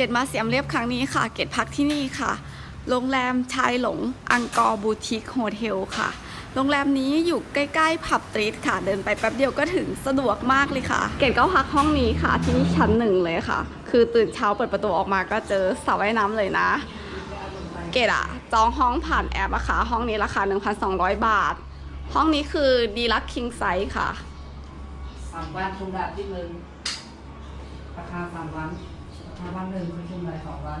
กดมาเสียมเรียบครั้งนี้ค่ะ เกดพักที่นี่ค่ะ โรงแรมชายหลงอังกอร์บูติกโฮเทลค่ะ โรงแรมนี้อยู่ใกล้ๆผับตรีทค่ะ เดินไปแป๊บเดียวก็ถึงสะดวกมากเลยค่ะ เกดก็พักห้องนี้ค่ะ ที่นี่ชั้นหนึ่งเลยค่ะ คือตื่นเช้าเปิดประตูออกมาก็เจอสระว่ายน้ำเลยนะ เกดอะจองห้องผ่านแอปอะค่ะ ห้องนี้ราคา 1,200 บาท ห้องนี้คือดีลักคิงไซส์ค่ะสามวันชุมแบบที่หนึ่งราคาสามวันราคาวัน หนึ่งคือชุมแบบสองวัน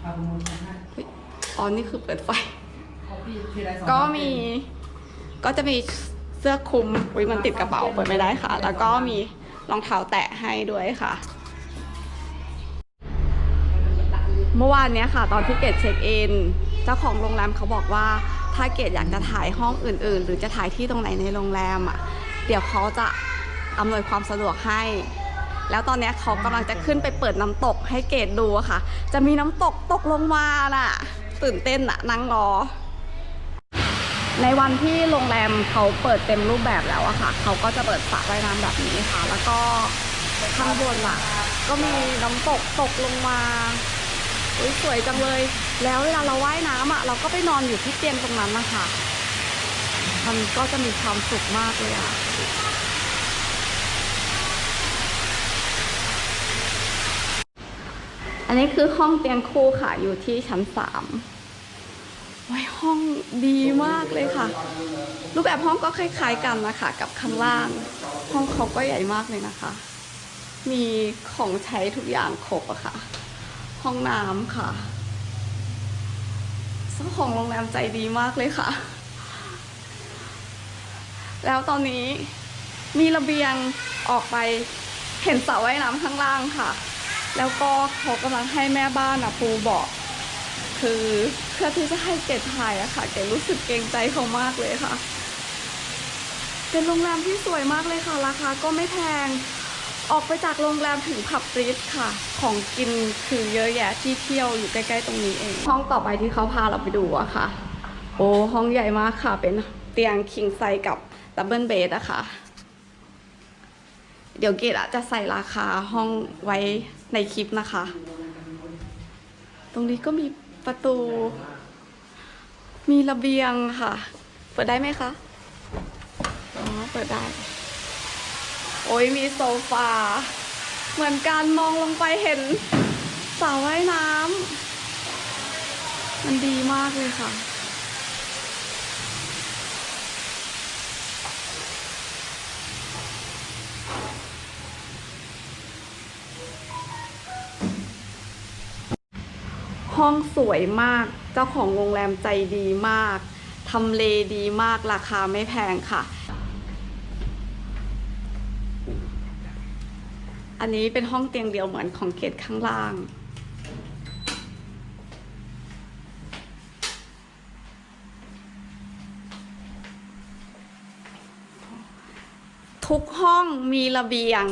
เอาประมูลมาให้อ๋อนี่คือเปิดไฟเอาพี่พี่ได้สองก็วันมี ก็จะมีเสื้อคลุมอุ้ยมันติดกระเป๋าเปิดไม่ได้ค่ะ แล้วก็มีรองเท้าแตะให้ด้วยค่ะ เมื่อวานเนี้ยค่ะ ตอนที่เกดเช็คอิน เจ้าของโรงแรมเขาบอกว่า ถ้าเกดอยากจะถ่ายห้องอื่น ๆ หรือจะถ่ายที่ตรงไหนในโรงแรมอะ เดี๋ยวเขาจะอำนวยความสะดวกให้ แล้วตอนนี้เขากำลังจะขึ้นไปเปิดน้ำตกให้เกดดูอะค่ะ จะมีน้ำตกตกลงมาน่ะ ตื่นเต้นอะนั่งรอ ในวันที่โรงแรมเขาเปิดเต็มรูปแบบแล้วอะค่ะ เขาก็จะเปิดสระว่ายน้ำแบบนี้ค่ะ แล้วก็ข้างบนล่ะ ก็มีน้ำตกตกลงมาอุ๊ยสวยจังเลย แล้วเวลาเราว่ายน้ำอะเราก็ไปนอนอยู่ที่เตียงตรงนั้นนะคะมันก็จะมีความสุขมากเลยอะ อันนี้คือห้องเตียงคู่ค่ะอยู่ที่ชั้นสามไว้ห้องดีมากเลยค่ะ รูปแบบห้องก็คล้าย ๆกันนะคะกับข้างล่าง ห้องเขาก็ใหญ่มากเลยนะคะ มีของใช้ทุกอย่างครบอะค่ะ ห้องน้ำค่ะเจ้าของโรงแรมใจดีมากเลยค่ะ แล้วตอนนี้มีระเบียงออกไปเห็นสระว่ายน้ำข้างล่างค่ะ แล้วก็เขากำลังให้แม่บ้านอะปูบอก คือเพื่อที่จะให้เกดถ่ายอะค่ะ เกดรู้สึกเกรงใจเขามากเลยค่ะ เป็นโรงแรมที่สวยมากเลยค่ะ ราคาก็ไม่แพง ออกไปจากโรงแรมถึงผับรีทค่ะ ของกินคือเยอะแยะที่เที่ยวอยู่ใกล้ๆตรงนี้เอง ห้องต่อไปที่เขาพาเราไปดูอะค่ะ โอ้ห้องใหญ่มากค่ะ เป็นเตียงคิงไซกับดับเบิลเบดอะค่ะ เดี๋ยวเกดอะจะใส่ราคาห้องไว้ ในคลิปนะคะ ตรงนี้ก็มีประตู มีระเบียงค่ะ เปิดได้ไหมคะ อ๋อ เปิดได้ โอ้ยมีโซฟา เหมือนการมองลงไปเห็นสระว่ายน้ำมันดีมากเลยค่ะ ห้องสวยมาก เจ้าของโรงแรมใจดีมาก ทำเลดีมาก ราคาไม่แพงค่ะ อันนี้เป็นห้องเตียงเดียวเหมือนของเกตข้างล่าง ทุกห้องมีระเบียง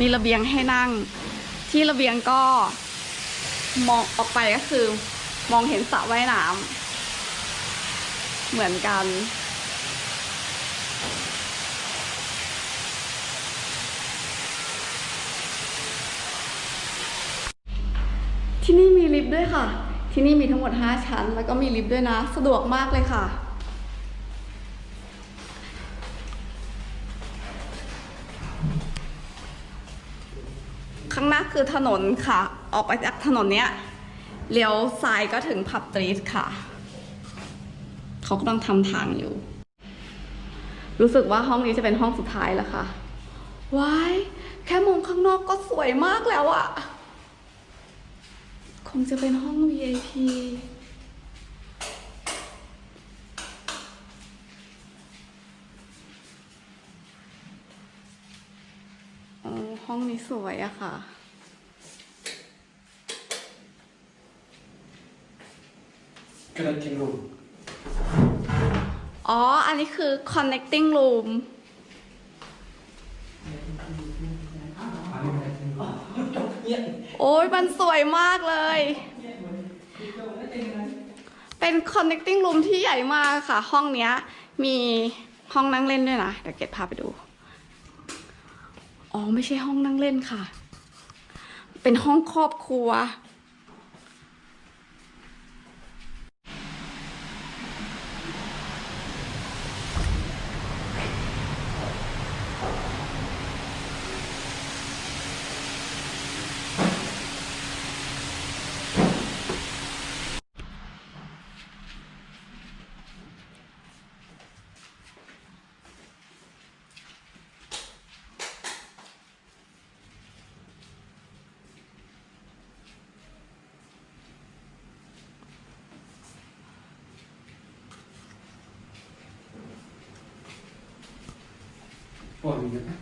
มีระเบียงให้นั่ง ที่ระเบียงก็ มองออกไปก็คือ มองเห็นสระว่ายน้ำเหมือนกัน ที่นี่มีลิฟต์ด้วยค่ะ ที่นี่มีทั้งหมด 5 ชั้น แล้วก็มีลิฟต์ด้วยนะ สะดวกมากเลยค่ะ ข้างหน้าคือถนนค่ะ ออกไปจากถนนเนี้ยเลี้ยวซ้ายก็ถึงผับตรีทค่ะ เขากำลังทำทางอยู่ รู้สึกว่าห้องนี้จะเป็นห้องสุดท้ายแล้วค่ะ ว้าย แค่มองข้างนอกก็สวยมากแล้วอะคงจะเป็นห้อง VIP ห้องนี้สวยอะค่ะ connecting room อ๋อ อันนี้คือ connecting room โอ้ยมันสวยมากเลย เป็น connecting room ที่ใหญ่มากค่ะ ห้องเนี้ย มีห้องนั่งเล่นด้วยนะ เดี๋ยวเกดพาไปดู อ๋อไม่ใช่ห้องนั่งเล่นค่ะ เป็นห้องครอบครัว ปวดอย่างเงี้ยนะ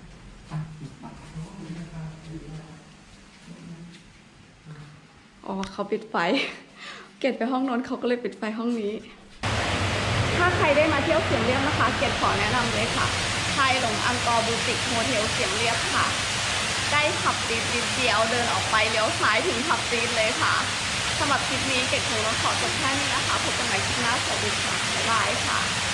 อ๋อเขาปิดไฟ เกดไปห้องนอนเขาก็เลยปิดไฟห้องนี้ ถ้าใครได้มาเที่ยวเสียงเรียบนะคะ เกดขอแนะนำเลยค่ะไทยหลงอังกอร์บูติกโฮเทลเสียงเรียบค่ะใกล้ผับตีดนิดเดียวเดินออกไปเลี้ยวซ้ายถึงผับตีดเลยค่ะสำหรับคลิปนี้เกดคงต้องขอจบแค่นี้นะคะพบกันใหม่คลิปหน้าสวัสดีค่ะบ๊ายบายค่ะ